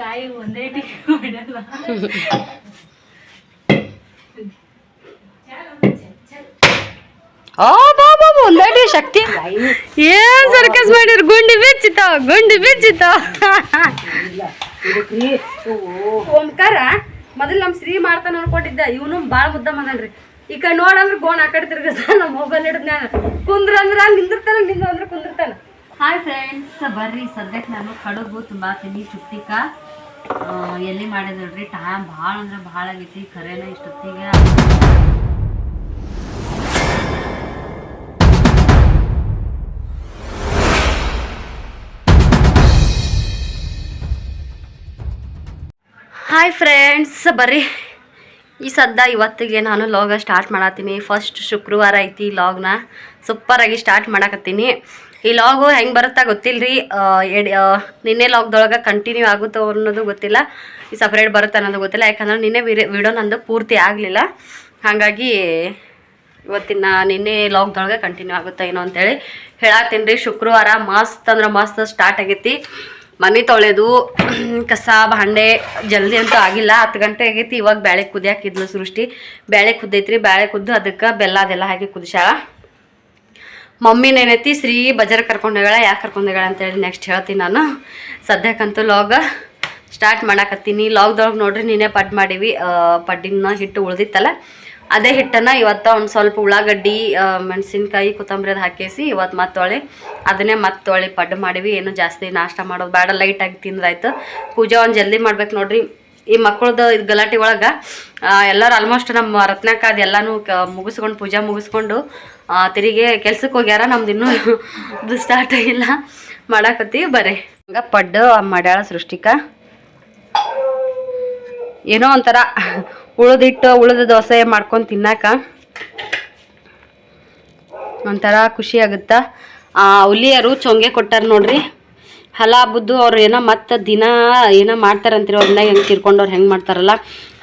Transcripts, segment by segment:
ಕಾಯಿ ಒಂದೇ ಬಿಡಲ್ಲ ಒಂದಾಡಿ ಶಕ್ತಿ. ಏನ್ ಸರ್ಕಸ್ ಮಾಡಿರ್? ಗುಂಡಿ ಬಿಚ್ಚಿತ ಗುಂಡಿ ಬಿಚ್ಚಿತ. ಓಂಕಾರ ಮೊದಲು ನಮ್ ಶ್ರೀ ಮಾಡ್ತಾನ ಅನ್ಕೊಂಡಿದ್ದ ಇವನು ಬಾಳ ಮುದ್ದ ಮನಲ್ರಿ ಈ ಕಡೆ ನೋಡಂದ್ರೆ ಗೋಣ ಆ ಕಡೆ ತಿರ್ಗಸ ನಮ್ಮ ಮೊಬೈಲ್ ಹಿಡಿದ್ ನಾನು ಕುಂದ್ರ ಅಂದ್ರ ನಿಂದಿರ್ತಾನ ನಿಂದ ಅಂದ್ರೆ ಕುಂದಿರ್ತಾನ. ಹಾಯ್ ಫ್ರೆಂಡ್ಸ್ ಬರ್ರಿ ಸದ್ಯಕ್ಕೆ ನಾನು ಕಡುಬು ತುಂಬಾ ತಿನ್ನಿ ಚುಟ್ಟಿಕ ಎಲ್ಲಿ ಮಾಡಿದ್ರು ನೋಡ್ರಿ? ಟೈಮ್ ಭಾಳ ಅಂದ್ರೆ ಭಾಳ ಆಗೈತಿ ಖರೇನ ಇಷ್ಟೊತ್ತಿಗೆ. ಹಾಯ್ ಫ್ರೆಂಡ್ಸ್ ಬರ್ರಿ. ಈ ಸದ್ದ ಇವತ್ತಿಗೆ ನಾನು ಲಾಗ ಸ್ಟಾರ್ಟ್ ಮಾಡತ್ತೀನಿ ಫಸ್ಟ್ ಶುಕ್ರವಾರ ಐತಿ ಲಾಗ್ನ ಸೂಪರಾಗಿ ಸ್ಟಾರ್ಟ್ ಮಾಡಕತ್ತೀನಿ. ಈ ಲಾಗು ಹೆಂಗೆ ಬರುತ್ತಾ ಗೊತ್ತಿಲ್ಲ ರೀ ಎಡ್ ನಿನ್ನೆ ಲಾಗ್ದೊಳಗೆ ಕಂಟಿನ್ಯೂ ಆಗುತ್ತೋ ಅನ್ನೋದು ಗೊತ್ತಿಲ್ಲ. ಈ ಸಪ್ರೇಟ್ ಬರುತ್ತೆ ಅನ್ನೋದು ಗೊತ್ತಿಲ್ಲ. ಯಾಕಂದ್ರೆ ನಿನ್ನೆ ವಿಡಿಯೋ ನಂದು ಪೂರ್ತಿ ಆಗಲಿಲ್ಲ. ಹಾಗಾಗಿ ಇವತ್ತಿನ ನಿನ್ನೆ ಲಾಗ್ದೊಳಗೆ ಕಂಟಿನ್ಯೂ ಆಗುತ್ತೆ ಏನೋ ಅಂತೇಳಿ ಹೇಳಾತೀನಿ ರೀ. ಶುಕ್ರವಾರ ಮಸ್ತ್ ಅಂದ್ರೆ ಮಸ್ತ್ ಸ್ಟಾರ್ಟ್ ಆಗೈತಿ. ಮನೆ ತೊಳೆದು, ಕಸ ಬಾಂಡೆ ಜಲ್ದಿ ಅಂತೂ ಆಗಿಲ್ಲ. ಹತ್ತು ಗಂಟೆ ಆಗೈತಿ. ಇವಾಗ ಬ್ಯಾಳೆ ಕುದಿಯಾಕಿದ್ಲು ಸೃಷ್ಟಿ. ಬ್ಯಾಳೆ ಕುದ್ದೈತ್ರಿ. ಬ್ಯಾಳೆ ಕುದ್ದು ಅದಕ್ಕೆ ಬೆಲ್ಲ ಅದೆಲ್ಲ ಹಾಕಿ ಕುದಿಸ್ಯಾಳ. ಮಮ್ಮಿನ ಏನೈತಿ ಶ್ರೀ ಬಜಾರ್ ಕರ್ಕೊಂಡೋಗಳ ಯಾಕೆ ಕರ್ಕೊಂಡೋಗಳ ಅಂತೇಳಿ ನೆಕ್ಸ್ಟ್ ಹೇಳ್ತೀನಿ ನಾನು. ಸದ್ಯಕ್ಕಂತೂ ಲಾಗ ಸ್ಟಾರ್ಟ್ ಮಾಡಾಕತ್ತೀನಿ. ಲಾಗ್ದೊಳಗೆ ನೋಡ್ರಿ ನೀನೇ ಪಡ್ ಮಾಡೀವಿ. ಪಡ್ಡಿನ ಹಿಟ್ಟು ಉಳ್ದಿತ್ತಲ್ಲ, ಅದೇ ಹಿಟ್ಟನ್ನು ಇವತ್ತು ಒಂದು ಸ್ವಲ್ಪ ಉಳ್ಳಾಗಡ್ಡಿ ಮೆಣಸಿನ್ಕಾಯಿ ಕೊತ್ತಂಬರಿ ಅದು ಹಾಕೇಸಿ ಇವತ್ತು ಮತ್ತೆ ತೊಳೆ ಅದನ್ನೇ ಮತ್ತೆ ತೊಳೆ ಪಡ್ಡು ಮಾಡೀವಿ. ಏನು ಜಾಸ್ತಿ ನಾಷ್ಟ ಮಾಡೋದು ಬೇಡ ಲೈಟಾಗಿ ತಿಂದ್ರಾಯ್ತು. ಪೂಜೆ ಒಂದು ಜಲ್ದಿ ಮಾಡ್ಬೇಕು ನೋಡ್ರಿ. ಈ ಮಕ್ಕಳದ್ದು ಇದು ಗಲಾಟೆ ಒಳಗೆ ಎಲ್ಲರೂ ಆಲ್ಮೋಸ್ಟ್ ನಮ್ಮ ರತ್ನಕ್ಕ ಅದೆಲ್ಲನೂ ಮುಗಿಸ್ಕೊಂಡು ಪೂಜೆ ಮುಗಿಸ್ಕೊಂಡು ತಿರುಗಿ ಕೆಲ್ಸಕ್ಕೆ ಹೋಗ್ಯಾರ, ನಮ್ದು ಇನ್ನೂ ಸ್ಟಾರ್ಟ್ ಆಗಿಲ್ಲ. ಮಾಡಾಕತ್ತೀವಿ ಬರೀ ಹಂಗ ಪಡ್ಡು ಮಾಡ್ಯಾಳ ಸೃಷ್ಟಿಕ. ಏನೋ ಒಂಥರ ಉಳಿದಿಟ್ಟು ಉಳಿದ ದೋಸೆ ಮಾಡ್ಕೊಂಡು ತಿನ್ನಾಕ ಒಂಥರ ಖುಷಿ ಆಗುತ್ತಾ. ಹುಲಿಯರು ಚೊಂಗೆ ಕೊಟ್ಟಾರ ನೋಡ್ರಿ. ಹಲ ಬುದ್ದು ಅವ್ರು ಏನೋ ಮತ್ತೆ ದಿನ ಏನೋ ಮಾಡ್ತಾರಂತೀರಿ ಅವ್ರನ್ನ ಹೆಂಗೆ ತೀರ್ಕೊಂಡವ್ರು ಹೆಂಗೆ ಮಾಡ್ತಾರಲ್ಲ?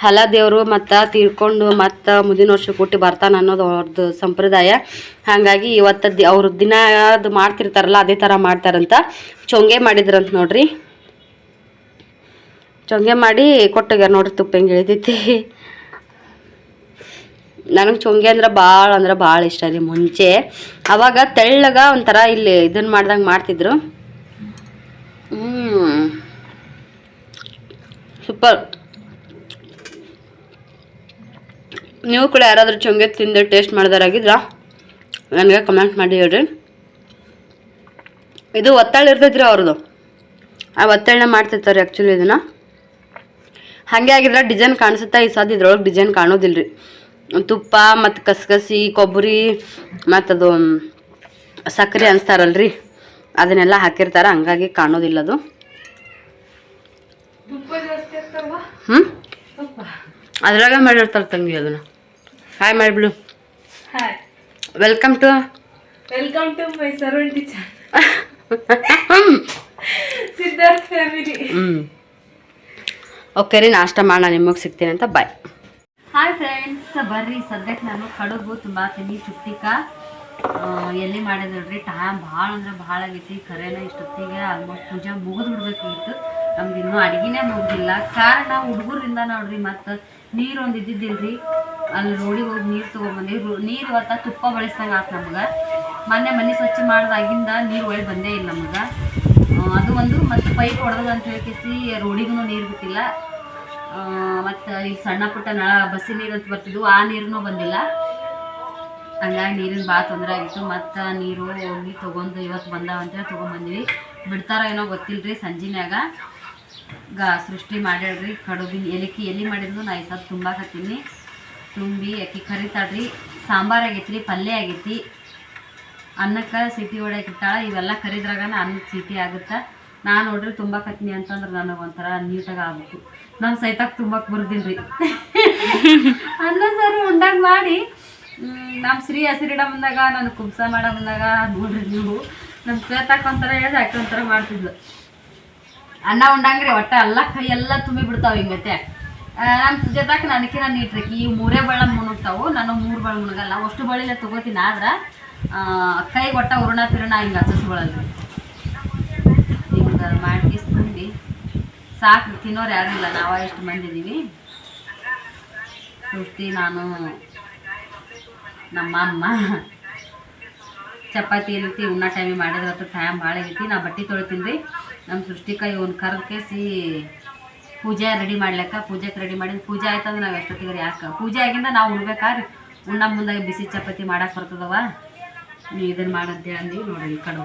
ಹಲ ದೇವರು ಮತ್ತು ತೀರ್ಕೊಂಡು ಮತ್ತು ಮುಂದಿನ ವರ್ಷ ಕೊಟ್ಟು ಬರ್ತಾನೆ ಅನ್ನೋದು ಅವ್ರದ್ದು ಸಂಪ್ರದಾಯ. ಹಾಗಾಗಿ ಇವತ್ತು ದಿ ಅವ್ರ ದಿನ ಅದು ಮಾಡ್ತಿರ್ತಾರಲ್ಲ, ಅದೇ ಥರ ಮಾಡ್ತಾರಂತ. ಚೊಂಗೆ ಮಾಡಿದ್ರಂತ ನೋಡ್ರಿ. ಚೊಂಗೆ ಮಾಡಿ ಕೊಟ್ಟೋಗ್ಯಾರ ನೋಡ್ರಿ ತುಪ್ಪ ಹೆಂಗೆ ಇಳಿತೈತಿ ನನಗೆ ಚೊಂಗೆ ಅಂದ್ರೆ ಭಾಳ ಅಂದ್ರೆ ಭಾಳ ಇಷ್ಟ ರೀ ಮುಂಚೆ. ಅವಾಗ ತೆಳ್ಳಗ ಒಂಥರ ಇಲ್ಲಿ ಇದನ್ನು ಮಾಡ್ದಂಗೆ ಮಾಡ್ತಿದ್ರು. ಸೂಪರ್. ನೀವು ಕೂಡ ಯಾರಾದರೂ ಚೊಂಗೆ ತಿಂದು ಟೇಸ್ಟ್ ಮಾಡಿದಾರಾಗಿದ್ರ? ನನಗೆ ಕಮೆಂಟ್ ಮಾಡಿ ಹೇಳ್ರಿ. ಇದು ಒತ್ತಾಳ ಇರ್ತೈತ್ರಿ ಅವ್ರದ್ದು. ಆ ಒತ್ತಾಳನ ಮಾಡ್ತಿರ್ತಾರೆ ಆ್ಯಕ್ಚುಲಿ ಇದನ್ನು. ಹಾಗೆ ಆಗಿದ್ರೆ ಡಿಸೈನ್ ಕಾಣಿಸುತ್ತೆ? ಈ ಸಾಧ್ಯ ಇದ್ರೊಳಗೆ ಡಿಸೈನ್ ಕಾಣೋದಿಲ್ಲ ರೀ ತುಪ್ಪ ಮತ್ತು ಕಸಗಸಿ ಕೊಬ್ಬರಿ ಮತ್ತು ಅದು ಸಕ್ಕರೆ ಅನ್ಸ್ತಾರಲ್ರಿ. ಅದನ್ನೆಲ್ಲ ಹಾಕಿರ್ತಾರೆ ಹಂಗಾಗಿ ಕಾಣೋದಿಲ್ಲ ಅದು ಹ್ಞೂ ಅದ್ರಾಗ ಮಾಡಿರ್ತಾರೆ ತಂಗಿ ಅದನ್ನು. Hi ಮಾಡಿಬಿಡು. Hi. Welcome to welcome to my servant teacher Siddharth family ಹ್ಞೂ ಓಕೆ ರೀ ನಾಷ್ಟ ಮಾಡೋಣ ನಿಮಗೆ ಸಿಗ್ತೀನಿ ಅಂತ ಬಾಯ್ ಹಾಯ್ ಫ್ರೆಂಡ್ಸ್ ಬರ್ರಿ ಸದ್ಯಕ್ಕೆ ನಾನು ಕಡುಬು ತುಂಬ ತಿನ್ನಿ ಚುಟ್ಟಿಕ ಎಲ್ಲಿ ಮಾಡಿದ್ರಿ ಟೈಮ್ ಭಾಳ ಅಂದ್ರೆ ಭಾಳ ಆಗೈತಿ. ಖರೇನ ಇಷ್ಟೊತ್ತಿಗೆ ಆಲ್ಮೋಸ್ಟ್ ಪೂಜೆ ಮುಗಿದು ಬಿಡ್ಬೇಕಾಗಿತ್ತು ನಮ್ಗೆ ಇನ್ನೂ ಅಡಿಗೆನೇ ಮುಗ್ದಿಲ್ಲ. ಕಾರಣ ಹುಡುಗರಿಂದ ನೋಡ್ರಿ, ಮತ್ತು ನೀರು ಒಂದು ಇದ್ದಿದ್ದಿಲ್ರಿ. ಅಲ್ಲಿ ರೋಡಿಗೆ ಹೋಗಿ ನೀರು ತೊಗೊಂಡ್ಬಂದಿ ನೀರು ಇವತ್ತ ತುಪ್ಪ ಬಳಸ್ದಂಗೆ ಆತು ನಮ್ಗೆ. ಮೊನ್ನೆ ಮನೆ ಸ್ವಚ್ಛ ಮಾಡಿದಾಗಿಂದ ನೀರು ಒಳ್ಳೆ ಬಂದೇ ಇಲ್ಲ ನಮ್ಗೆ. ಅದು ಒಂದು, ಮತ್ತು ಪೈಪ್ ಹೊಡೆದ ಅಂತ ಹೇಳ್ಕೇಸಿ ರೋಡಿಗೂ ನೀರು ಬಿಟ್ಟಿಲ್ಲ. ಮತ್ತು ಈ ಸಣ್ಣ ಪುಟ್ಟ ನಳ, ಬಸ್ಸಿ ನೀರು ಅಂತ ಬರ್ತಿದ್ವು. ಆ ನೀರೂ ಬಂದಿಲ್ಲ. ಹಂಗಾಗಿ ನೀರಿನ ಭಾಳ ತೊಂದರೆ ಆಗಿತ್ತು. ಮತ್ತು ನೀರು ಹೋಗಿ ತೊಗೊಂಡು ಇವತ್ತು ಬಂದಾವ ಅಂತೇಳಿ ತೊಗೊಂಬಂದ್ವಿ. ಬಿಡ್ತಾರೋ ಏನೋ ಗೊತ್ತಿಲ್ಲ ರೀ ಸಂಜೆನಾಗ ಗ ಸೃಷ್ಟಿ ಮಾಡ್ಯಾಳ್ರಿ ಕಡುಬಿನ ಎಲಿಕಿ ಎಲ್ಲಿ ಮಾಡಿದ್ರು ನಾ ಈ ಸಲ ತುಂಬಾಕತ್ತೀನಿ ತುಂಬಿ ಅಕ್ಕಿ ಕರಿತಾಳ್ರಿ. ಸಾಂಬಾರು ಆಗೈತ್ರಿ, ಪಲ್ಯ ಆಗೈತಿ. ಅನ್ನಕ್ಕೆ ಸಿಟಿ ಇಟ್ಟಾಳ. ಇವೆಲ್ಲ ಕರಿದ್ರಾಗನ ಅನ್ನಕ್ಕೆ ಸಿಟಿ ಆಗುತ್ತೆ. ನಾನು ನೋಡ್ರಿ ತುಂಬಾಕತ್ತೀನಿ ಅಂತಂದ್ರೆ ನನಗೆ ಒಂಥರ ನೀಟಾಗಿ ಆಗ್ಬೇಕು ನಮ್ಮ ಸೈತಾಗ ತುಂಬಕ್ಕೆ ಬರೋದಿಲ್ರಿ. ಅನ್ನ ಸಾರು ಉಂಡಾಗ ಮಾಡಿ ನಮ್ಮ ಶ್ರೀ ಹಸಿರಿಡ ಬಂದಾಗ ನಾನು ಕುಬ್ಸ ಮಾಡ ಬಂದಾಗ ನೋಡ್ರಿ ನೀವು. ನಮ್ಮ ಶ್ವೇತಾಕ್ ಒಂಥರ ಹೇಳಿ ಅಕ್ಕ ಒಂಥರ ಮಾಡ್ತಿದ್ಲು. ಅನ್ನ ಉಂಡಂಗ್ರಿ, ಒಟ್ಟ ಎಲ್ಲ ಕೈ ಎಲ್ಲ ತುಂಬಿ ಬಿಡ್ತಾವ ಮತ್ತೆ. ನಮ್ಮ ಸುಜಾತಾಕ ನನಗೆ ನಾನು ನೀಟ್ರಿ ಈ ಮೂರೇ ಬಳ್ಳ ಮುಣಗ್ತಾವು, ನಾನು ಮೂರು ಬಳ್ಳ ಮುಣಗಲ್ಲ. ಅಷ್ಟು ಬಳಿಲೆ ತಗೋತೀನಿ, ಆದ್ರೆ ಕೈ ಒಟ್ಟ ಉರುಣ ಪಿರುಣ ಹಿಂಗೆ ಹಚ್ಚಿಸ್ಕೊಳ್ಳಲ್ರಿ ಹಿಂಗೆ ಮಾಡಿ ತುಂಬಿ. ಸಾಕು, ತಿನ್ನೋರು ಯಾರು ಇಲ್ಲ, ನಾವ ಎಷ್ಟು ಮಂದಿದ್ದೀವಿ ಸೃಷ್ಟಿ ನಾನು ನಮ್ಮ ಅಮ್ಮ ಚಪಾತಿ ಏನೈತಿ ಉಣ್ಣ ಟೈಮಿಗೆ ಮಾಡಿದ್ರೆ ಟೈಮ್ ಭಾಳ ಐತಿ ನಾ ಬಟ್ಟೆ ತೊಳಿತೀನಿ ರೀ. ನಮ್ಮ ಸೃಷ್ಟಿಕ ಒಂದು ಕರ್ದು ಕೇಸಿ ಪೂಜೆ ರೆಡಿ ಮಾಡ್ಲಿಕ್ಕ ಪೂಜೆಗೆ ರೆಡಿ ಮಾಡಿದ ಪೂಜೆ ಆಯ್ತಂದ್ರೆ ನಾವು ಎಷ್ಟೊತ್ತಿಗೆ ಯಾಕೆ? ಪೂಜೆ ಆಗಿಂದ ನಾವು ಉಣ್ಬೇಕಾದ್ರೆ ಉಣ್ಣ ಮುಂದೆ ಬಿಸಿ ಚಪಾತಿ ಮಾಡಕ್ಕೆ ಬರ್ತದವ. ನೀವು ಇದನ್ನು ಮಾಡಿದ್ದೆ ಅಂದು ನೋಡಿ ಈ ಕಡೆ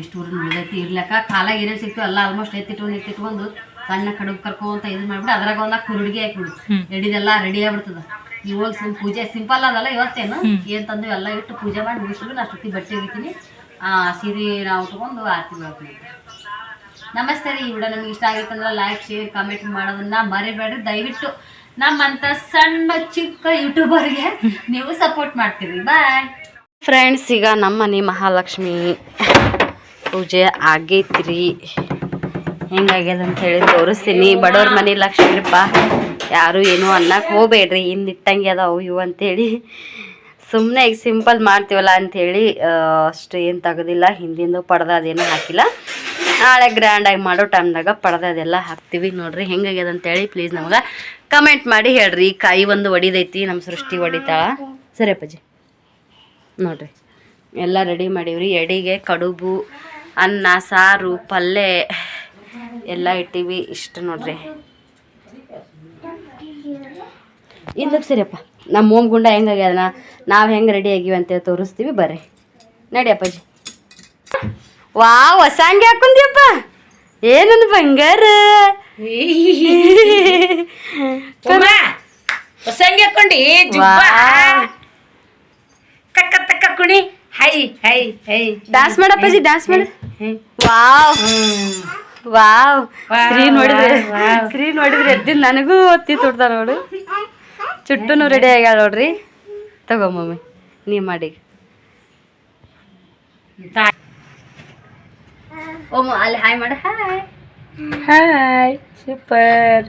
ಎಷ್ಟು ಊರಿನ ಉಳಿದೈತಿ ಇರ್ಲಕ್ಕ. ಕಾಲ ಏನೇನು ಸಿಕ್ತು ಎಲ್ಲ ಆಲ್ಮೋಸ್ಟ್ ಎತ್ತಿಟ್ಕೊಂಡು ಎತ್ತಿಟ್ಕೊಂಡು ಸಣ್ಣ ಕಡುಬು ಕರ್ಕೊಂತ ಇದನ್ನ ಮಾಡ್ಬಿಟ್ಟು ಅದ್ರಾಗ ಒಂದ ಕುರುಡಿಗೆ ಹಾಕಿಬಿಡು. ರೆಡಿದೆಲ್ಲ ರೆಡಿ ಆಗ್ಬಿಡ್ತದ. ಇವಾಗ ಸುಮ್ ಪೂಜೆ ಸಿಂಪಲ್ ಅದಲ್ಲ ಇವತ್ತೇನು? ಏನ್ ತಂದು ಎಲ್ಲ ಇಟ್ಟು ಪೂಜೆ ಮಾಡಿ ಮುಗಿಸ್ಬಿಟ್ಟು ನಾ ಅಷ್ಟೊತ್ತಿಗೆ ಬಟ್ಟೆ ಒಗಿತೀನಿ. ಆ ಸೀರೆ ನಾವು ಉಟ್ಕೊಂಡು ಆರತಿ ಮಾಡ್ತೀನಿ. ನಮಸ್ತೆ ರೀ ಈ ವಿಡಿಯೋ ನಿಮ್ಗೆ ಇಷ್ಟ ಆಗಿತ್ತಂದ್ರೆ ಲೈಕ್ ಶೇರ್ ಕಮೆಂಟ್ ಮಾಡೋದನ್ನ ಮರಿಬೇಡ್ರಿ. ದಯವಿಟ್ಟು ನಮ್ಮಂತ ಸಣ್ಣ ಚಿಕ್ಕ ಯೂಟ್ಯೂಬರ್ಗೆ ನೀವು ಸಪೋರ್ಟ್ ಮಾಡ್ತೀರಿ. ಬಾಯ್ ಫ್ರೆಂಡ್ಸ್ ಈಗ ನಮ್ಮ ಮನೆ ಮಹಾಲಕ್ಷ್ಮಿ ಪೂಜೆ ಆಗೈತ್ರಿ. ಹೆಂಗಾಗ್ಯದ ಅಂತ ಹೇಳಿ ತೋರಿಸ್ತೀನಿ. ಬಡವ್ರ ಮನೆ ಲಕ್ಷ್ಮಿಪ್ಪ ಯಾರು ಏನು ಅನ್ನಕ್ಕೆ ಹೋಗ್ಬೇಡ್ರಿ ಇನ್ನು ಇಟ್ಟಂಗೆ ಅದಾವು ಇವು ಅಂತೇಳಿ. ಸುಮ್ಮನೆ ಈಗ ಸಿಂಪಲ್ ಮಾಡ್ತೀವಲ್ಲ ಅಂಥೇಳಿ ಅಷ್ಟು ಏನು ತೆಗೆದಿಲ್ಲ, ಹಿಂದಿಂದು ಪಡ್ದ ಅದೇನು ಹಾಕಿಲ್ಲ. ನಾಳೆ ಗ್ರ್ಯಾಂಡಾಗಿ ಮಾಡೋ ಟೈಮ್ದಾಗ ಪಡ್ದ ಅದೆಲ್ಲ ಹಾಕ್ತೀವಿ ನೋಡ್ರಿ, ಹೆಂಗಾಗ್ಯದ ಅಂತೇಳಿ ಪ್ಲೀಸ್ ನಮಗೆ ಕಮೆಂಟ್ ಮಾಡಿ ಹೇಳ್ರಿ. ಕಾಯಿ ಒಂದು ಒಡಿದೈತಿ ನಮ್ಮ ಸೃಷ್ಟಿ ಒಡಿತಾಳ. ಸರಿ ಅಪ್ಪಾಜಿ. ನೋಡ್ರಿ, ಎಲ್ಲ ರೆಡಿ ಮಾಡೀವ್ರಿ. ಎಡಿಗೆ ಕಡುಬು, ಅನ್ನ, ಸಾರು ಪಲ್ಯ ಎಲ್ಲ ಇಟ್ಟೀವಿ ಇಷ್ಟು ನೋಡ್ರಿ. ಇಲ್ಲಕ್ಕೆ ಸರಿಯಪ್ಪ. ನಮ್ಮ ಓಮ್ ಗುಂಡ ಹೆಂಗಾಗ್ಯದ ನಾವು ಹೆಂಗೆ ರೆಡಿ ಆಗಿವಿ ಅಂತೇಳಿ ತೋರಿಸ್ತೀವಿ ಬರ್ರಿ. ನಡಿ ಅಪ್ಪಾಜಿ. ವಾ ಹೊಸ ಅಂಗಿ ಹಾಕೊಂದಿಯಪ್ಪ ಏನನ್ ಬಂಗಾರ? ಹೊಸಂಗಿ ಹಾಕೊಂಡಿ ತಕ್ಕ ತಕ್ಕ ಕುಣಿ. High high high. ಡಾನ್ಸ್ ಮಾಡಪ್ಪಾಜಿ ಡ್ಯಾನ್ಸ್ ಮಾಡಿ. ವಾವ್. ವಾವ್. ಸ್ತ್ರೀ ನೋಡಿದ್ರೆ ಸ್ತ್ರೀ ನೋಡಿದ್ರೆ ಎದ್ದಿನ ನನಗೂ ಒತ್ತಿ ತುಡ್ದ ನೋಡು. ಚುಟ್ಟುನು ರೆಡಿ ಆಗ್ಯಾಳ ನೋಡ್ರಿ. ತಗೋ ಮಮ್ಮಿ ನೀ ಮಾಡಿ. ಓ ಅಲ್ಲಿ ಹಾಯ್ ಮಾಡ ಹಾಯ್. Hi super.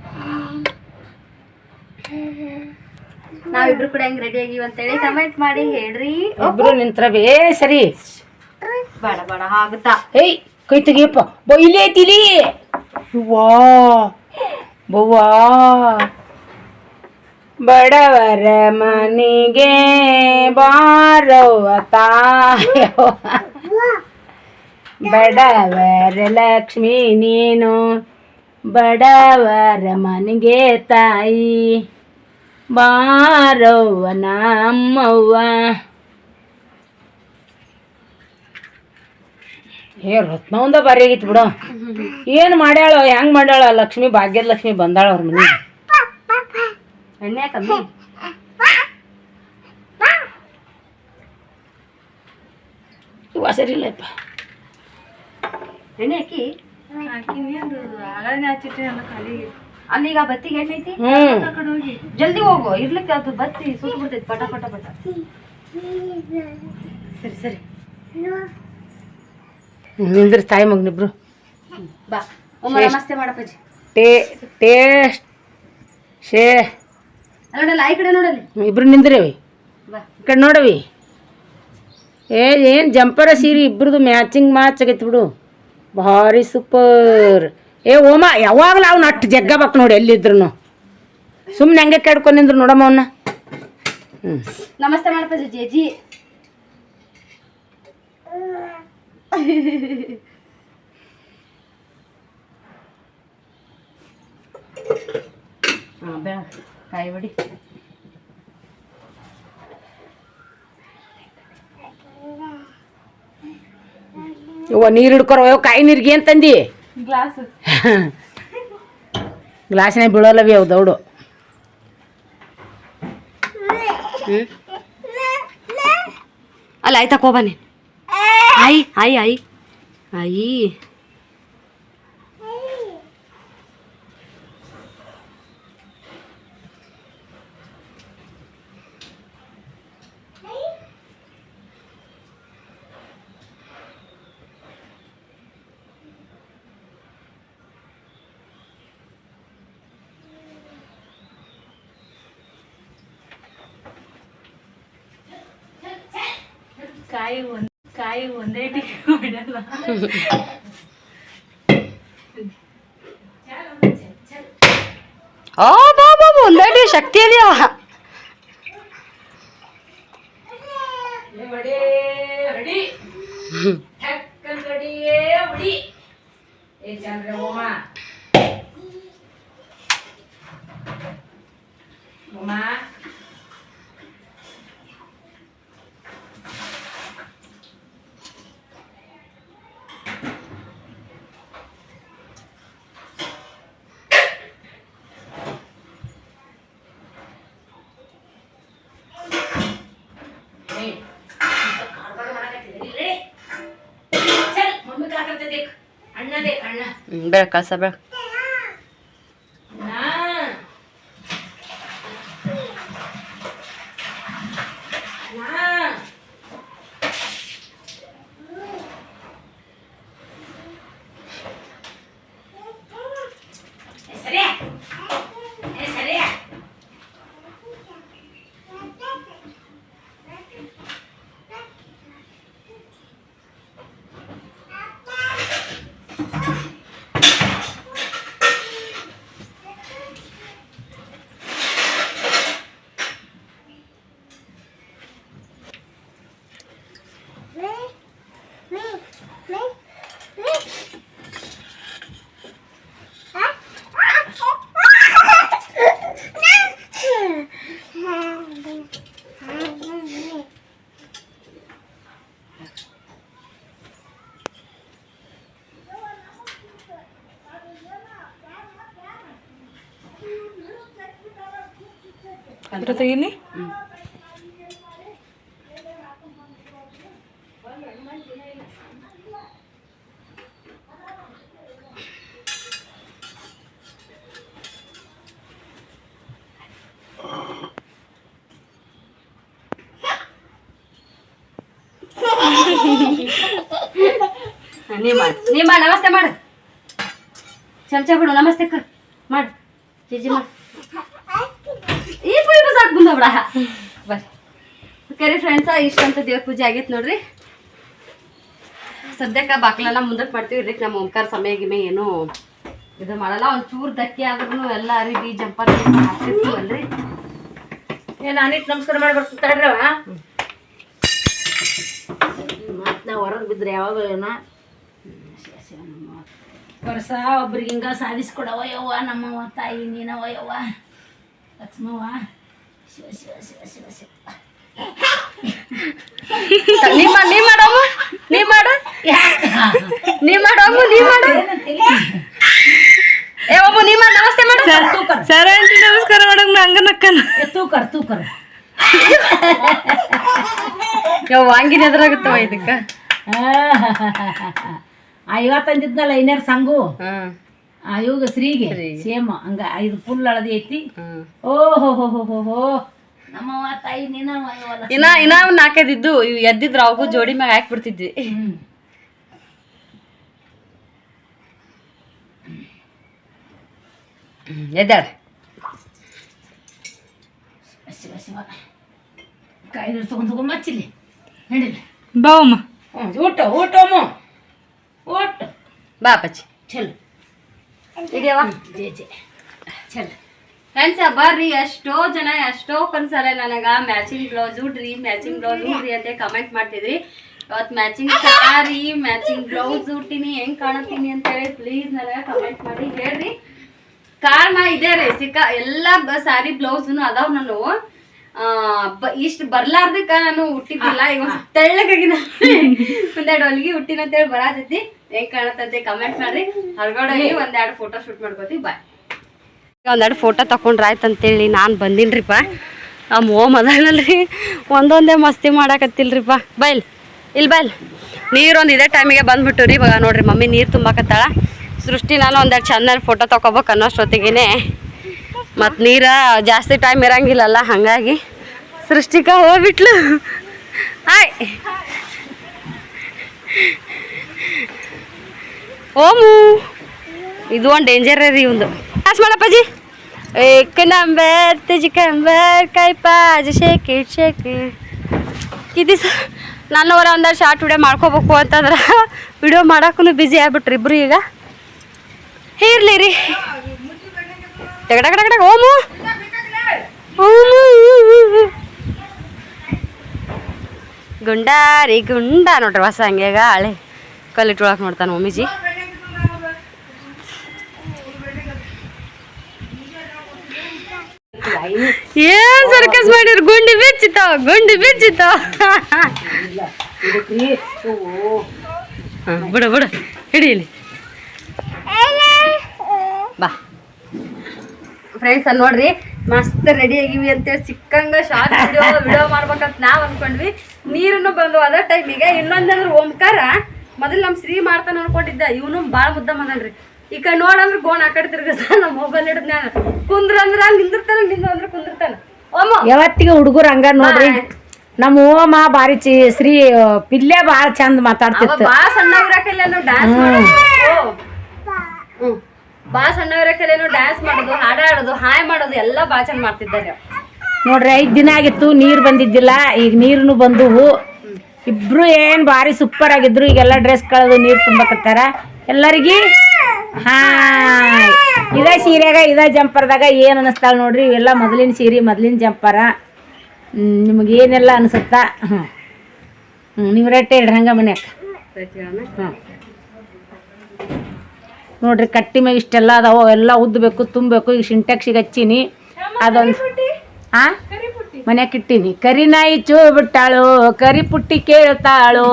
ನಾವಿಬ್ರು ಕೂಡ ಹೆಂಗ್ ರೆಡಿ ಆಗಿವಿ ಅಂತೇಳಿ ಕಮೆಂಟ್ ಮಾಡಿ ಹೇಳ್ರಿ. ಒಬ್ರು ನಿಂತ್ರ ಬೇ ಸರಿ. ಬೇಡ ಬೇಡ ಆಗುತ್ತಾ ಏಯ್ ಕೈ ತೆಗಿಯಪ್ಪ. ಬೋ ಇಲ್ಲಿ ಐತಿ ಇಲ್ಲಿ. ವಾ ಬವ್ವಾ ಬಡವರ ಮನೆಗೆ ಬಾರವ್ವ ತಾಯವ್ವ. ಬಡವರ ಲಕ್ಷ್ಮಿ ನೀನು, ಬಡವರ ಮನೆಗೆ ತಾಯಿ. ಬಾರವ್ವ ನಮ್ಮವ್ವ. ಏ, ರತ್ನವಂದ ಬಾರಿ ಆಗಿತ್ತು ಬಿಡು. ಏನು ಮಾಡ್ಯಾಳ, ಹೆಂಗೆ ಮಾಡ್ಯಾಳ, ಲಕ್ಷ್ಮಿ ಭಾಗ್ಯದ ಲಕ್ಷ್ಮಿ ಬಂದಾಳ ಅವ್ರ ಮನೆಗೆ. ಕಮ್ಮಿ ಇವ ಸರಿ ಇಲ್ಲಪ್ಪ ಎಣ್ಣೆ ಹಾಕಿ ಅಲ್ಲಿಗ ಬತ್ತಿಗೆ ಎಣ್ಣೆ ಐತಿ ಜಲ್ದಿ ಹೋಗು ಇರ್ಲಿಕ್ಕೆ ಅದು ಬತ್ತಿ ಸುಟ್ಟು ಬಿಡ್ತೈತಿ ಪಟ ಪಟ ಪಟ ಸರಿ ಸರಿ ನಿಂದ್ರ ತಾಯಿ ಮಗನಿಬ್ರು ಬಾ ನಮಸ್ತೆ ಮಾಡಪ್ಪಾಜಿ ಟೇ ಟೇಸ್ಟ್ ಶೇ ಆ ಕಡೆ ನೋಡಲ್ಲಿ ಇಬ್ರು ನಿಂದ್ರವಿ? ಬಾ. ಈ ಕಡೆ ನೋಡವಿ? ಏ ಏನು ಜಂಪರ ಸೀರೆ ಇಬ್ರದು ಮ್ಯಾಚಿಂಗ್ ಮ್ಯಾಚ್ ಆಗೈತಿ ಬಿಡು. ಭಾರಿ ಸೂಪರ್ ಏ ಓಮ ಯಾವಾಗಲೂ ಅವ್ನು ಅಟ್ಟು ಜಗ್ಗಬೇಕು ನೋಡಿ ಎಲ್ಲಿದ್ರು ಸುಮ್ಮನೆ ಹಂಗೆ ಕೆಡ್ಕೊಂಡು ನಿಂದ್ರು ನೋಡಮ್ಮ ಅವನ್ನ ಹ್ಞೂ ನಮಸ್ತೆ ಮಾಡಪ್ಪ ಜೇಜಿ ಹಾಂ ಬೇಡ ಕಾಯಿ ಬಿಡಿ. ಇವ ನೀರು ಹಿಡ್ಕೊರ ಅಯ್ಯೋ ಕಾಯಿ ನೀರಿಗೆ ಏನು ತಂದಿ? ಗ್ಲಾಸ್. ಗ್ಲಾಸಿನ ಬೀಳೋಲ್ಲವಿ ಅವು ದೌಡು. ಹ್ಞೂ ಅಲ್ಲ ಆಯ್ತಾ ಕೋಬಾ ಆಯ್ ಆಯ್ ಆಯ್ ಆಯಿ. ಆಯಿ. ಲೈವ್ ಒಂದೇ ಟೀಮ್ ಬಿಡಲ್ಲ ಆ ಬಾಬಾ ಒಂದೇ ಶಕ್ತಿ ಇದೆಯಾ Mama. ಬೇಡ ಕಳ್ಸ ಬೇಡ ನಾ ನಾ ಏ ಸರಿ ಏ ಸರಿ ತೆಗೀನಿ ನೀ ಮಾಡು ನೀ ಮಾಡು ನಮಸ್ತೆ ಮಾಡು ಚಮಚ ಬಿಡು ನಮಸ್ತೆ ಕ ಮಾಡು ಜಿಜಿ ಮಾಡು ಈ ಪೂಜೆ ಸಾಕು ಬಂದ ಬಿಡ. ಬರ್ರಿ ಓಕೆ ಇಷ್ಟು ಫ್ರೆಂಡ್ಸ ಇಷ್ಟಂತ ದೇವ್ರ ಪೂಜೆ ಆಗೈತೆ ನೋಡ್ರಿ. ಸದ್ಯಕ್ಕೆ ಬಾಕ್ಲೆಲ್ಲ ಮುಂದಕ್ಕೆ ಮಾಡ್ತೀವಿ ರೀ ನಮ್ಮ ಓಂಕಾರ ಸಮಯ ಗಿಮೆ ಏನು ಇದು ಮಾಡಲ್ಲ. ಒಂಚೂರು ಧಕ್ಕೆ ಆದ್ರೂ ಎಲ್ಲ ಅರಿಬಿ ಜಂಪರ್ ಹಾಕ್ತಿರ್ತೀವಲ್ರಿ ಏ ನಾನಿಟ್ಟು ನಮಸ್ಕಾರ ಮಾಡಿ ಬರ್ತಾಡ್ರವ ಮತ್ತೆ ನಾ ಹೊರಗೆ ಬಿದ್ರೆ ಯಾವಾಗ ಏನ. ವರ್ಷ ಒಬ್ರಿಗೆ ಹಿಂಗ ಸಾಧಿಸ್ಕೊಡವ ಯವ್ವ ನಮ್ಮವ್ವ ತಾಯಿ ನೀನವ ಯವ್ವ. ಲಕ್ಷ್ಮವ್ವ ಶಿವ ಶಿವ ಶಿವ ಶಿವ ಶಿವ ನೀ ಮಾಡು ನೀ ಮಾಡಮ್ಮ ನೀ ಮಾಡು? ನೀ ಮಾಡಮ್ಮ ನೀ ಮಾಡು? ಏ ಒಬ್ಬ ನೀ ಮಾಡಿ ನಮಸ್ತೆ ಮಾಡು. ಸರ್ ಆಂಟಿ ನಮಸ್ಕಾರ ಮಾಡಂಗ ಹಂಗ ನಕ್ಕನ. ತೂಕರ್ ತೂಕರ್. ಯಾವ ವಾಂಗಿನ ಎದುರಾಗುತ್ತವ ಇದಕ್ಕ? ಆ ಇವತ್ತಂದಿದ್ನಲ್ಲ ಐನೇರ್ ಸಂಗು. ಹ್ಮ್. ಆ ಇವಾಗ ಶ್ರೀಗೆ ಶ್ರೀಗೆ. ಸೇಮ್ ಹಂಗ ಇದು ಫುಲ್ ಹಳದಿ ಐತಿ. ಓ ಹೋ ಹೋ ಹೋ ಹೋ ಹೋ ನಮ್ಮವ್ವ ತಾಯಿ ಇನ್ನ ಇನ್ನ ಒಂದ್ ನಾಲ್ಕೈದು ಇದ್ದು ಇವ್ ಎದ್ದಿದ್ರ ಅವಗೂ ಜೋಡಿ ಮ್ಯಾಗ ಹಾಕ್ಬಿಡ್ತಿದ್ವಿ. ಎದ್ದಾಳ. ಶಿವ ಶಿವ ಕಾಯ್ದು ತಗೊಂಡ್ ತಗೊಂಡ್ ಮಚ್ಚಿಲಿ ನಡಿಲಿ. ಬಾವಮ್ಮ. ಊಟ ಊಟ ಅಮ್ಮ. ಊಟ. ಬಾ ಪಚ್ಚಿ ಚಲ್. ಇದೆಯವ ಜೇ ಜೆ. ಚಲ್. ಫ್ರೆಂಡ್ಸ್ ಬರ್ರಿ ಎಷ್ಟೋ ಜನ ಎಷ್ಟೋ ಕನ್ಸಲ್ಲ ನನಗೆ. ಮ್ಯಾಚಿಂಗ್ ಬ್ಲೌಸ್ ಉಡ್ರಿ ಮ್ಯಾಚಿಂಗ್ ಬ್ಲೌಸ್ ಉಡ್ರಿ ಅಂತ ಕಮೆಂಟ್ ಮಾಡ್ತಿದ್ರಿ. ಇವತ್ತು ಮ್ಯಾಚಿಂಗ್ ಸಾರಿ ಮ್ಯಾಚಿಂಗ್ ಬ್ಲೌಸ್ ಉಟ್ಟಿನಿ ಹೆಂಗ್ ಕಾಣತೀನಿ ಅಂತ ಹೇಳಿ ಪ್ಲೀಸ್ ನನಗೆ ಕಮೆಂಟ್ ಮಾಡಿ ಹೇಳ್ರಿ. ಕಾರಣ ಇದೆ ರೀ ಸಿಕ್ಕ ಎಲ್ಲ ಸಾರಿ ಬ್ಲೌಸ್ನು ಅದಾವ ನಾನು. ಇಷ್ಟು ಬರ್ಲಾರ್ದಕ್ಕ ನಾನು ಹುಟ್ಟಿದ್ದಿಲ್ಲ ಇವತ್ತು ಒಂದ್ ತೆಳ್ಳಗಾಗಿ ನಾನು ಒಂದೆರಡು ಹೊಲಿಗೆ ಹುಟ್ಟಿನ ಅಂತೇಳಿ ಬರಾತೈತಿ. ಹೆಂಗ್ ಕಮೆಂಟ್ ಮಾಡ್ರಿ. ಹೊರಗಡೆ ಒಂದೆರಡು ಫೋಟೋ ಶೂಟ್ ಮಾಡ್ಕೋತೀವಿ. ಬಾಯ್ ಒಂದೆರಡು ಫೋಟೋ ಅಂತೇಳಿ ನಾನು ಬಂದಿನ್ರಿಪ್ಪ. ನಮ್ಮ ಓಮ್ ಅದಾನಲ್ರಿ. ಒಂದೊಂದೇ ಮಸ್ತಿ ಮಾಡಾಕತ್ತಿಲ್ರಿಪ್ಪ. ಬೈಲ್ ಇಲ್ಲಿ ಬೈಲ್. ನೀರು ಒಂದು ಇದೇ ಟೈಮಿಗೆ ಬಂದ್ಬಿಟ್ಟು ರೀ ಇವಾಗ ನೋಡ್ರಿ ಮಮ್ಮಿ ನೀರು ತುಂಬಾಕತ್ತಾಳ. ಸೃಷ್ಟಿ ನಾನು ಒಂದೆರಡು ಚೆನ್ನಾಗಿ ಫೋಟೋ ತಗೋಬೇಕು ಅನ್ನೋಷ್ಟೊತ್ತಿಗೆ ಮತ್ತು ನೀರ ಜಾಸ್ತಿ ಟೈಮ್ ಇರಂಗಿಲ್ಲಲ್ಲ ಹಾಗಾಗಿ ಸೃಷ್ಟಿಕ ಹೋಗ್ಬಿಟ್ಲು. ಹಾಯ್ ಓಮು. ಇದು ಒಂದು ಡೇಂಜರ್ ರೀ ಇವಂದು. ಕಾಸು ಮಾಡಪ್ಪಾಜಿ. ಏಕ್ ನಂಬರ್ ತುಜಿ ಪಾಜ್ ಶೇಕ್ ಇಟ್ ಇದು ಸ ನಾನು ಅವರ ಒಂದಷ್ಟು ಶಾರ್ಟ್ ವಿಡಿಯೋ ಮಾಡ್ಕೋಬೇಕು ಅಂತಂದ್ರೆ ವಿಡಿಯೋ ಮಾಡೋಕ್ಕೂ ಬ್ಯುಸಿ ಆಗ್ಬಿಟ್ರಿ ಇಬ್ರು ಈಗ. ಇರ್ಲಿ ರೀ. ಟಗ ಟಗ ಟಗ ಟಗ, ಓಮು. ಗುಂಡಾ ರೀ ಗುಂಡ ನೋಡ್ರಿ ಹೊಸ ಹಂಗ್ಯಾಗ ಹಳೆ ಕಲ್ಲಿಟ್ಟೊಳಗೆ ನೋಡ್ತಾನೆ ಒಮ್ಮಿಜಿ ಏನ್ ಸರ್ಕಸ್ ಮಾಡಿದ್ರು? ಗುಂಡಿ ಬಿಚ್ಚಿತ ಗುಂಡಿ ಬಿಚ್ಚಿತ ಬಿಡ ಬಿಡ. ಹಿಡೀಲಿ ಬಾ. ಫ್ರೆಂಡ್ಸ್ ಅಲ್ಲಿ ನೋಡ್ರಿ, ಮಸ್ತ್ ರೆಡಿ ಆಗಿವಿ ಅಂತೇಳಿ ಸಿಕ್ಕಂಗ ಶಾರ್ಟ್ ವಿಡಿಯೋ ವಿಡಿಯೋ ಮಾಡ್ಬೇಕಂತ ನಾವ್ ಅನ್ಕೊಂಡ್ವಿ. ನೀರನ್ನು ಬಂದು ಅದ ಟೈಮಿಗೆ ಇನ್ನೊಂದಂದ್ರೆ ಓಂಕಾರ. ಮೊದಲು ನಮ್ ಶ್ರೀ ಮಾಡ್ತಾನ ಅನ್ಕೊಂಡಿದ್ದ. ಇವನು ಬಾಳ ಮುದ್ದ ಮಗನ್ರಿ. ಈಗ ನೋಡಂದ್ರೆ ಗೋಣ ಆಕಡೆ ಕಡೆ ತಿರ್ಗಸ ನಮ್ಮ ಮೊಬೈಲ್ ಹಿಡಿದ್ ನಾನು ಕುಂದ್ರ ಅಂದ್ರ ನಿಂದಿರ್ತಾನ ನಿಂದ ಯಾವತ್ತಿಗೆ ಹುಡುಗರು ಹಂಗ ನೋಡ್ರಿ. ನಮ್ಮ ಓಮ ಬಾರಿ ಚಿ ಶ್ರೀ ಪಿಲ್ಲೆ ಬಾಳ ಚಂದ ಮಾತಾಡ್ತಿತ್ತು. ಬಾ ಸಣ್ಣವಿರಕಲ್ಲೇನು ಡ್ಯಾನ್ಸ್ ಮಾಡೋದು. ಡ್ಯಾನ್ಸ್ ಮಾಡೋದು ಹಾಡ ಆಡೋದು ಹಾಯ್ ಮಾಡೋದು ಎಲ್ಲ ಬಾ ಚಂದ ಮಾಡ್ತಿದ್ದಾರೆ. ನೋಡ್ರಿ ಐದ್ ದಿನ ಆಗಿತ್ತು ನೀರ್ ಬಂದಿದ್ದಿಲ್ಲ. ಈಗ ನೀರ್ನು ಬಂದು ಇಬ್ರು ಏನ್ ಬಾರಿ ಸೂಪರ್ ಆಗಿದ್ರು. ಈಗೆಲ್ಲ ಡ್ರೆಸ್ ಕಳೆದು ನೀರ್ ತುಂಬಕತ್ತಾರ ಎಲ್ಲರಿಗಿ ಹಾಯ್. ಇದ ಸೀರೆಗ, ಇದ ಜಂಪರ್ದಾಗ ಏನು ಅನಿಸ್ತಾಳ ನೋಡ್ರಿ, ಇವೆಲ್ಲ ಮೊದಲಿನ ಸೀರೆ, ಮೊದಲಿನ ಜಂಪರ. ನಿಮಗೆ ಏನೆಲ್ಲ ಅನಿಸುತ್ತಾ? ಹ್ಞೂ ನೀವು ರೇಟ್ ಹೇಳ್ರಿ ಹಂಗ ಮನ್ಯಾಗ. ಹ್ಞೂ ನೋಡ್ರಿ ಕಟ್ಟಿ ಮ್ಯಾಗ ಇಷ್ಟೆಲ್ಲ ಅದಾವ ಎಲ್ಲ ಉದ್ದಬೇಕು ತುಂಬಬೇಕು, ಈಗ ಸಿಂಟ್ಯಾಕ್ಸಿಗೆ ಹಚ್ಚೀನಿ. ಅದೊಂದು ಹಾಂ ಮನ್ಯಾಗ ಇಟ್ಟೀನಿ. ಕರಿ ನಾಯಿ ಚೂ ಬಿಟ್ಟಾಳು ಕರಿ ಪುಟ್ಟಿ ಕೇಳ್ತಾಳು.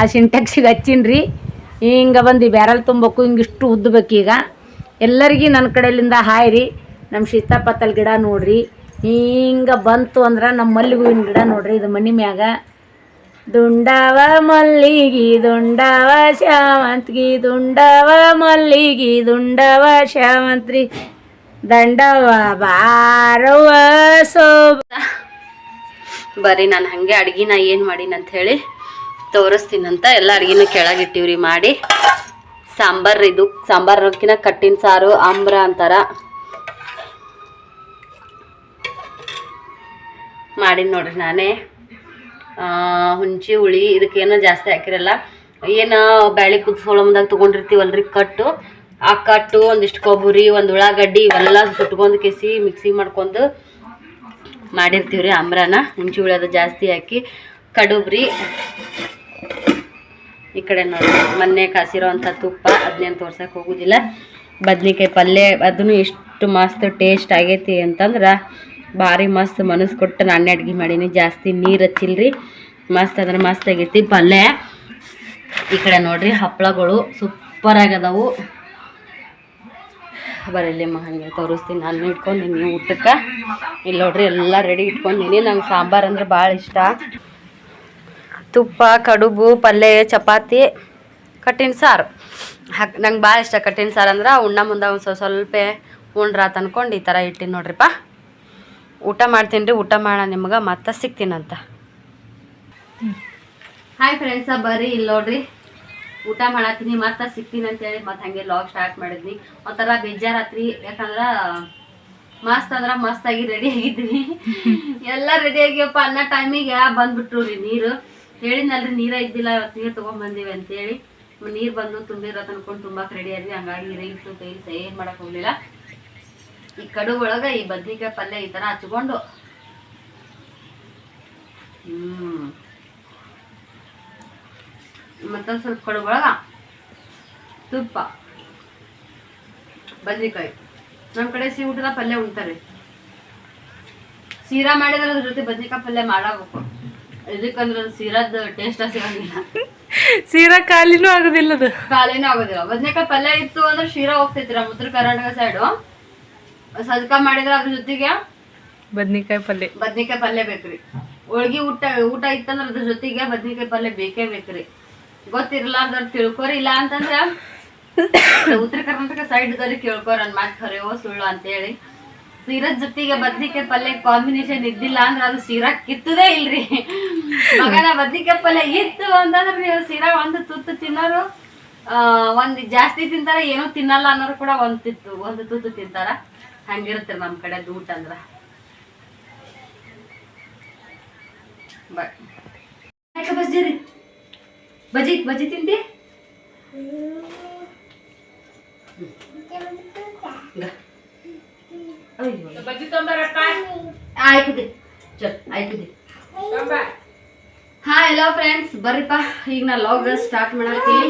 ಆ ಸಿಂಟ್ಯಾಕ್ಸಿಗೆ ಹಚ್ಚಿನ್ರಿ. ಹಿಂಗೆ ಬಂದು ಬ್ಯಾರಲ್ ತುಂಬಬೇಕು ಹಿಂಗಿಷ್ಟು ಉದ್ದಬೇಕು ಈಗ ಎಲ್ಲರಿಗೂ ನನ್ನ ಕಡೆಯಿಂದ ಹಾಯ್ ರೀ ನಮ್ಮ ಸೀತಾಪತ್ತಲ್ ಗಿಡ ನೋಡ್ರಿ. ಹಿಂಗೆ ಬಂತು ಅಂದ್ರೆ ನಮ್ಮ ಮಲ್ಲಿಗೆ ಹೂವಿನ ಗಿಡ ನೋಡ್ರಿ ಇದು ಮನೆ ಮ್ಯಾಗ. ದುಂಡವ ಮಲ್ಲಿಗಿ, ದುಂಡವ ಶಾವಂತ್ಗಿ ದುಂಡವ ಮಲ್ಲಿಗಿ, ದುಂಡವ ಶ್ಯಾವಂತ್ರಿ, ದಂಡವ ಬಾರವ ಸೋಬ. ಬರ್ರಿ, ನಾನು ಹಂಗೆ ಅಡ್ಗಿನ ಏನು ಮಾಡೀನಿ ಅಂತ ಹೇಳಿ ತೋರಿಸ್ತೀನಂತ. ಎಲ್ಲ ಅಡ್ಗಿನ ಕೆಳಗಿಟ್ಟಿವ್ರಿ ಮಾಡಿ. ಸಾಂಬಾರ್ ಇದು. ಸಾಂಬಾರಕ್ಕಿನ ಕಟ್ಟಿನ ಸಾರು, ಆಮ್ರ ಅಂತಾರ. ಮಾಡೀನಿ ನೋಡ್ರಿ ನಾನೇ. ಹುಂಚಿ ಹುಳಿ, ಇದಕ್ಕೇನು ಜಾಸ್ತಿ ಹಾಕಿರಲ್ಲ. ಏನು ಬ್ಯಾಳಿ ಕುದಿಸ್ಕೊಳ್ಳೋ ಮುಂದಾಗ ತೊಗೊಂಡಿರ್ತೀವಲ್ರಿ ಕಟ್ಟು. ಆ ಕಟ್ಟು, ಒಂದಿಷ್ಟು ಕೊಬ್ಬರಿ, ಒಂದು ಉಳ್ಳಾಗಡ್ಡಿ, ಇವೆಲ್ಲ ಸುಟ್ಕೊಂಡು ಕೆಸಿ ಮಿಕ್ಸಿ ಮಾಡ್ಕೊಂಡು ಮಾಡಿರ್ತೀವಿ ರೀ ಆಮ್ರಾನ. ಹುಂಚಿ ಹುಳಿ ಅದು ಜಾಸ್ತಿ ಹಾಕಿ. ಕಡುಬ್ರಿ. ಈ ಕಡೆ ನೋಡಿ, ಮೊನ್ನೆ ಕಾಸಿರೋವಂಥ ತುಪ್ಪ ಅದನ್ನೇನು ತೋರ್ಸಕ್ಕೆ ಹೋಗೋದಿಲ್ಲ. ಬದ್ನಿಕಾಯಿ ಪಲ್ಯ ಅದನ್ನು ಎಷ್ಟು ಮಸ್ತ್ ಟೇಸ್ಟ್ ಆಗೈತಿ ಅಂತಂದ್ರೆ ಭಾರಿ ಮಸ್ತ್ ಮನಸ್ಸು ಕೊಟ್ಟು ನಾನೇ ಅಡ್ಗೆ ಮಾಡೀನಿ. ಜಾಸ್ತಿ ನೀರು ಹಚ್ಚಿಲ್ರಿ. ಮಸ್ತ್ ಅಂದ್ರೆ ಮಸ್ತ್ ಆಗೈತಿ ಪಲ್ಯ. ಈ ಕಡೆ ನೋಡ್ರಿ ಹಪ್ಪಳಗಳು ಸೂಪರ್ ಆಗದವು. ಬರಲಿಮ್ಮ ಹಂಗೆ ತೋರಿಸ್ತೀನಿ. ನಾನು ಇಟ್ಕೊಂಡಿನಿ ಊಟಕ್ಕೆ. ಇಲ್ಲಿ ನೋಡ್ರಿ ಎಲ್ಲ ರೆಡಿ ಇಟ್ಕೊಂಡಿನಿ. ನಂಗೆ ಸಾಂಬಾರು ಅಂದ್ರೆ ಭಾಳ ಇಷ್ಟ. ತುಪ್ಪ, ಕಡುಬು ಪಲ್ಯ ಚಪಾತಿ ಕಟ್ಟಿನ ಸಾರು. ಹಾಕ್, ನಂಗೆ ಭಾಳ ಇಷ್ಟ ಕಟ್ಟಿನ ಸಾರು ಅಂದ್ರೆ ಉಣ್ಣ ಮುಂದೆ ಒಂದು ಸ್ವಲ್ಪ ಸ್ವಲ್ಪ ಉಂಡ್ರಾತ್ ಈ ಥರ ಇಟ್ಟಿನಿ ನೋಡ್ರಿಪ್ಪ ಊಟ ಮಾಡ್ತೀನಿ ರೀ, ಊಟ ಮಾಡೋಣ ನಿಮ್ಗೆ ಮತ್ತೆ ಸಿಗ್ತೀನಂತ ಹಾಯ್ ಫ್ರೆಂಡ್ಸ ಬರ್ರಿ ಇಲ್ಲಿ ನೋಡ್ರಿ. ಊಟ ಮಾಡತ್ತೀನಿ ಮತ್ತೆ ಸಿಗ್ತೀನಿ ಅಂತೇಳಿ ಮತ್ತೆ ಹಂಗೆ ಲಾಗ್ ಸ್ಟಾರ್ಟ್ ಮಾಡಿದ್ನಿ. ಒಂಥರ ಬೇಜಾರಾತ್ರಿ, ಯಾಕಂದ್ರೆ ಮಸ್ತ್ ಅಂದ್ರೆ ಮಸ್ತ್ ಆಗಿ ರೆಡಿ ಆಗಿದ್ದೀನಿ. ಎಲ್ಲ ರೆಡಿ ಆಗ್ಯಪ್ಪ ಅನ್ನೋ ಟೈಮಿಗೆ ಬಂದ್ಬಿಟ್ರು ರೀ ನೀರು. ಹೇಳಿದ್ನಲ್ರಿ, ನೀರ ಇದ್ದಿಲ್ಲ, ಇವತ್ತು ನೀರು ಅಂತ ಅಂತೇಳಿ. ನೀರು ಬಂದು ತುಂಬಿರೋ ತಂದ್ಕೊಂಡು ತುಂಬಕ್ಕೆ ರೆಡಿ ಆದ್ವಿ, ಹಂಗಾಗಿ ರೈಸು ಪೈಲ್ಸ್ ಏನು ಮಾಡಕ್ ಹೋಗ್ಲಿಲ್ಲ. ಈ ಕಡು ಒಳಗ ಈ ಬದ್ನಿಕಾಯಿ ಪಲ್ಯ ಈ ತರ ಹಚ್ಕೊಂಡು. ಹ್ಮ್. ಮತ್ತೊಂದ್ ಸ್ವಲ್ಪ ಕಡು ಒಳಗ ತುಪ್ಪ, ಬದ್ನಿಕಾಯಿ. ನಮ್ಮ ಕಡೆ ಸಿಹಿ ಊಟದ ಪಲ್ಯ ಉಣ್ತಾರೆ. ಸೀರಾ ಮಾಡಿದ್ರೆ ಅದ್ರ ಜೊತೆ ಬದ್ನಿಕಾಯಿ ಪಲ್ಯ ಮಾಡಬೇಕು ಇದಕ್ಕಂದ್ರೆ ಸೀರಾದ ಟೇಸ್ಟ್ ಸಿಗಂಗಿಲ್ಲ. ಸೀರಾ ಖಾಲಿನೂ ಆಗೋದಿಲ್ಲ ಅದು. ಖಾಲಿನೂ ಆಗೋದಿಲ್ಲ. ಬದ್ನೆಕಾಯಿ ಪಲ್ಯ ಇತ್ತು ಅಂದ್ರೆ ಶಿರಾ ಹೋಗ್ತೈತಿ ನಮ್ಮ ಉತ್ತರ ಕರ್ನಾಟಕ ಸೈಡು ಸದ್ಕ ಮಾಡಿದ್ರೆ ಅದ್ರ ಜೊತೆಗೆ ಬದ್ನಿಕಾಯಿ ಪಲ್ಯ. ಬದ್ನಿಕಾಯಿ ಪಲ್ಯ ಬೇಕ್ರಿ. ಹೋಳ್ಗಿ ಊಟ ಊಟ ಇತ್ತಂದ್ರೆ ಅದ್ರ ಜೊತೆಗೆ ಬದ್ನಿಕಾಯಿ ಪಲ್ಯ ಬೇಕೇ ಬೇಕ್ರಿ. ಗೊತ್ತಿರ್ಲಾರ್ದವ್ರು ತಿಳ್ಕೊರಿ ಇಲ್ಲ ಅಂತಂದ್ರೆ ಉತ್ತರ ಕರ್ನಾಟಕ ಸೈಡ್ ಸೈಡ್ದವ್ರಿಗೆ ಕೇಳ್ಕೊರ ನನ್ ಮಾತು ಖರೆಯೋ ಸುಳ್ಳು ಅಂತೇಳಿ. ಸೀರದ ಜೊತೆಗೆ ಬದ್ನಿಕಾಯಿ ಪಲ್ಯ ಕಾಂಬಿನೇಷನ್ ಇದ್ದಿಲ್ಲ ಅಂದ್ರೆ ಅದು ಸೀರಾ ಕಿತ್ತದೇ ಇಲ್ರಿ. ಮಗನ ಬದ್ನಿಕಾಯಿ ಪಲ್ಯ ಇತ್ತು ಅಂತಂದ್ರೆ ನೀವು ಸೀರಾ ಒಂದು ತುತ್ತು ತಿನ್ನೋರು ಆ, ಒಂದ್ ಜಾಸ್ತಿ ತಿಂತಾರ ಏನೂ ತಿನ್ನಲ್ಲ ಅನ್ನೋರು ಕೂಡ ಒಂದ್ ತಿತ್ತು ಒಂದು ತುತ್ತು ತಿಂತಾರ. ಹಂಗಿರುತ್ತೆ ನಮ್ ಕಡೆ ಊಟ ಅಂದ್ರ. ಬಟ್ ಬಜ್ಜಿ ಬಜ್ಜಿ ಬಜ್ಜಿ ತಿಂತಿ? ತೊಂಬರಪ್ಪ ಆಯ್ತದೆ. ಚಲ್ ಆಯ್ತದೆ. ಹಾ ಎಲ್ಲ ಫ್ರೆಂಡ್ಸ್ ಬರ್ರಿಪ್ಪ. ಈಗ ನಾ ಲಾಗ್ ಸ್ಟಾರ್ಟ್ ಮಾಡತ್ತೀನಿ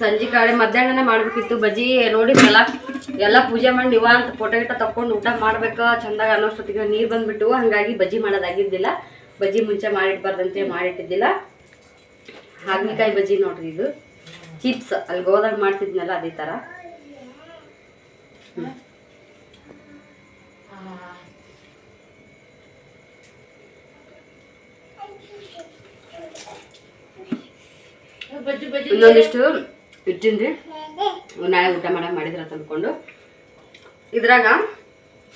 ಸಂಜೆ ಕಡೆ ಮಧ್ಯಾಹ್ನನೇ ಮಾಡ್ಬೇಕಿತ್ತು ಬಜ್ಜಿ. ನೋಡಿದ್ರಲ್ಲ ಎಲ್ಲ ಪೂಜೆ ಮಾಡಿ ನೀವ ಅಂತ ಫೋಟೋ ಗಿಟ ತಕೊಂಡು ಊಟ ಮಾಡ್ಬೇಕು ಚಂದಾಗ ಅನ್ನೋಷ್ಟೊತ್ತಿಗೆ ನೀರು ಬಂದ್ಬಿಟ್ಟು ಹಂಗಾಗಿ ಬಜ್ಜಿ ಮಾಡೋದಾಗಿದ್ದಿಲ್ಲ. ಬಜ್ಜಿ ಮುಂಚೆ ಮಾಡಿಟ್ಬಾರ್ದಂತೆ ಮಾಡಿಟ್ಟಿದ್ದಿಲ್ಲ. ಹಾಗಲಕಾಯಿ ಬಜ್ಜಿ ನೋಡ್ರಿ ಇದು. ಚಿಪ್ಸ್. ಅಲ್ಲಿ ಗೋದಾಗ ಮಾಡ್ತಿದ್ನಲ್ಲ ಅದೇ ಥರ ಇನ್ನೊಂದಿಷ್ಟು ಇಟ್ಟಿನ್ರಿ. ನಾಳೆ ಊಟ ಮಾಡಕ್ ಮಾಡಿದ್ರ ತಂದ್ಕೊಂಡು ಇದ್ರಾಗ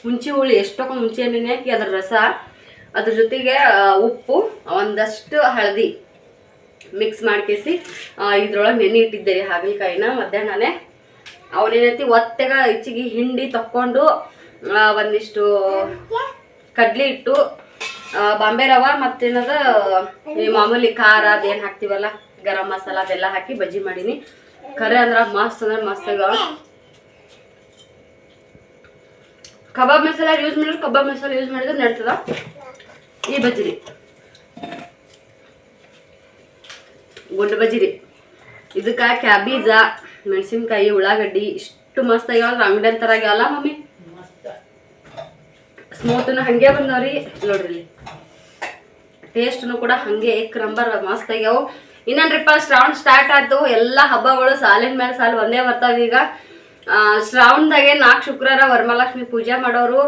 ಹುಂಚಿ ಹುಳಿ ಎಷ್ಟೊಂದು ಹುಂಚಿ ಹಣ್ಣಿನ ಹಾಕಿ ಅದ್ರ ರಸ, ಅದ್ರ ಜೊತೆಗೆ ಉಪ್ಪು, ಒಂದಷ್ಟು ಹಳದಿ ಮಿಕ್ಸ್ ಮಾಡ್ಕೇಸಿ ಇದ್ರೊಳಗೆ ನೆನೆ ಇಟ್ಟಿದ್ದೆ ರೀ ಹಾಗಲಕಾಯಿನ. ಮಧ್ಯಾಹ್ನನೇ ಅವನೇನೈತಿ, ಒತ್ತೆಗ ಹೆಚ್ಚಿಗೆ ಹಿಂಡಿ ತಕ್ಕೊಂಡು ಒಂದಿಷ್ಟು ಕಡ್ಲಿ ಹಿಟ್ಟು ಬಾಂಬೆ ರವ ಮತ್ತೇನದ ಈ ಮಾಮೂಲಿ ಖಾರ ಅದೇನು ಹಾಕ್ತಿವಲ್ಲ, ಗರಂ ಮಸಾಲ ಅದೆಲ್ಲ ಹಾಕಿ ಬಜ್ಜಿ ಮಾಡೀನಿ. ಖರೆ ಅಂದ್ರ ಮಸ್ತ್ ಅಂದ್ರೆ ಮಸ್ತ್ ಕಬಾಬ್ ಮಸಾಲ ಯೂಸ್ ಮಾಡಿದ್ರೆ ಕಬಾಬ್ ಮಸಾಲ ಯೂಸ್ ಮಾಡಿದ್ರೆ ನಡ್ತದ. ಈ ಬಜ್ಜಿರಿ ಗುಂಡು ಬಜ್ಜಿರಿ ಇದಕ್ಕೆ ಕ್ಯಾಬೀಜ, ಮೆಣಸಿನ್ಕಾಯಿ, ಉಳ್ಳಾಗಡ್ಡಿ ಇಷ್ಟು ಮಸ್ತ್ ಆಗ್ಯಾವ ಅಂಗಡಿ ಅಂತರ ಆಗ್ಯಾವಲ್ಲ ಮಮ್ಮಿ? ಸ್ಮೂತ್ನು ಹಂಗೆ ಬಂದವ್ರಿ ನೋಡ್ರಿ ಟೇಸ್ಟ್ನು ಕೂಡ ಹಂಗೆ ಏಕ್ ನಂಬರ್ ಮಸ್ತ್ ಆಗ್ಯಾವು. ಇನ್ನೇನ್ರಿಪ್ಪ ಶ್ರಾವಣ ಸ್ಟಾರ್ಟ್ ಆಯ್ತು. ಎಲ್ಲ ಹಬ್ಬಗಳು ಸಾಲಿನ ಮೇಲೆ ಸಾಲು ಒಂದೇ ಬರ್ತಾವ ಈಗ. ಶ್ರಾವಣದಾಗೆ ನಾಲ್ಕು ಶುಕ್ರವಾರ ವರಮಹಾಲಕ್ಷ್ಮಿ ಪೂಜೆ ಮಾಡೋರು.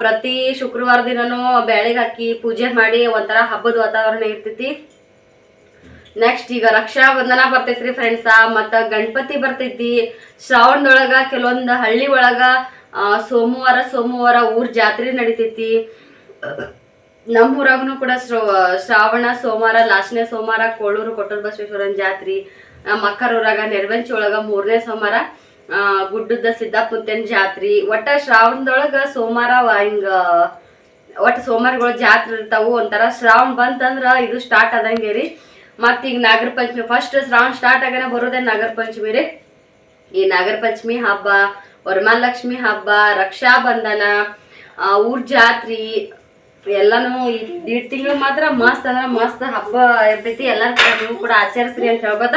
ಪ್ರತಿ ಶುಕ್ರವಾರ ದಿನನೂ ಬ್ಯಾಳಿಗ್ ಹಾಕಿ ಪೂಜೆ ಮಾಡಿ ಒಂಥರ ಹಬ್ಬದ ವಾತಾವರಣ ಇರ್ತೈತಿ. ನೆಕ್ಸ್ಟ್ ಈಗ ರಕ್ಷಾ ಬಂಧನ ಬರ್ತೈತ್ರಿ ಫ್ರೆಂಡ್ಸ ಮತ್ತ ಗಣಪತಿ ಬರ್ತೈತಿ. ಶ್ರಾವಣದೊಳಗ ಕೆಲವೊಂದು ಹಳ್ಳಿ ಒಳಗ ಸೋಮವಾರ ಸೋಮವಾರ ಊರ್ ಜಾತ್ರೆ ನಡಿತೈತಿ. ನಮ್ಮೂರಾಗನು ಕೂಡ ಶ್ರವ- ಶ್ರಾವಣ ಸೋಮವಾರ, ಲಾಸ್ಟ್ನೇ ಸೋಮವಾರ ಕೋಳೂರು ಕೊಟ್ಟೂರು ಬಸವೇಶ್ವರನ ಜಾತ್ರೆ ಮಕ್ಕರ ಮಕ್ಕರೂರಾಗ ನೆರವಂಚಿ ಒಳಗ ಮೂರನೇ ಸೋಮವಾರ ಗುಡ್ಡದ ಸಿದ್ದಾಪುತ್ತನ ಜಾತ್ರೆ. ಒಟ್ಟ ಶ್ರಾವಣದೊಳಗ ಸೋಮವಾರ ಹಿಂಗ, ಒಟ್ಟು ಸೋಮವಾರಗಳು ಜಾತ್ರೆ ಇರ್ತಾವು. ಒಂಥರ ಶ್ರಾವಣ ಬಂತಂದ್ರ ಇದು ಸ್ಟಾರ್ಟ್ ಆದಂಗೆ ರೀ. ಮತ್ತ ಈಗ ನಾಗರ ಪಂಚಮಿ ಫಸ್ಟ್ ಶ್ರಾವಣ ಸ್ಟಾರ್ಟ್ ಆಗನ ಬರೋದೇ ನಾಗರ ಪಂಚಮಿ ರೀ. ಈ ನಾಗರ ಪಂಚಮಿ ಹಬ್ಬ ವರಮಹಾಲಕ್ಷ್ಮಿ ಹಬ್ಬ, ರಕ್ಷಾ ಬಂಧನ ಊರ್ ಜಾತ್ರಿ, ಎಲ್ಲಾನು ದೀಡ್ ತಿಂಗಳು ಮಾತ್ರ ಮಸ್ತ್ ಅಂದ್ರ ಮಸ್ತ್ ಹಬ್ಬ ಇರ್ತೈತಿ. ಎಲ್ಲಾರು ನೀವು ಕೂಡ ಆಚರಿಸ್ರಿ ಅಂತ ಹೇಳ್ಕೊತ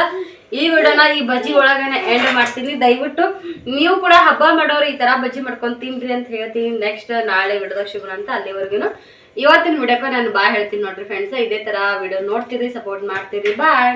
ಈ ವಿಡಿಯೋನ ಈ ಬಜ್ಜಿ ಒಳಗನೆ ಎಂಡ್ ಮಾಡ್ತೀನಿ. ದಯವಿಟ್ಟು ನೀವು ಕೂಡ ಹಬ್ಬ ಮಾಡೋರು ಈ ತರ ಬಜ್ಜಿ ಮಾಡ್ಕೊಂಡು ತಿನ್ರಿ ಅಂತ ಹೇಳ್ತೀನಿ. ನೆಕ್ಸ್ಟ್ ನಾಳೆ ವಿಡಿಯೋದಾಗ ಸಿಗೋಣ ಅಂತ ಅಲ್ಲಿವರೆಗೂ ಇವತ್ತಿನ ವಿಡಿಯೋಕ್ಕೆ ನಾನು ಬಾಯ್ ಹೇಳ್ತೀನಿ ನೋಡ್ರಿ ಫ್ರೆಂಡ್ಸ್ ಇದೇ ತರ ವಿಡಿಯೋ ನೋಡ್ತೀರಿ ಸಪೋರ್ಟ್ ಮಾಡ್ತೀರಿ. ಬಾಯ್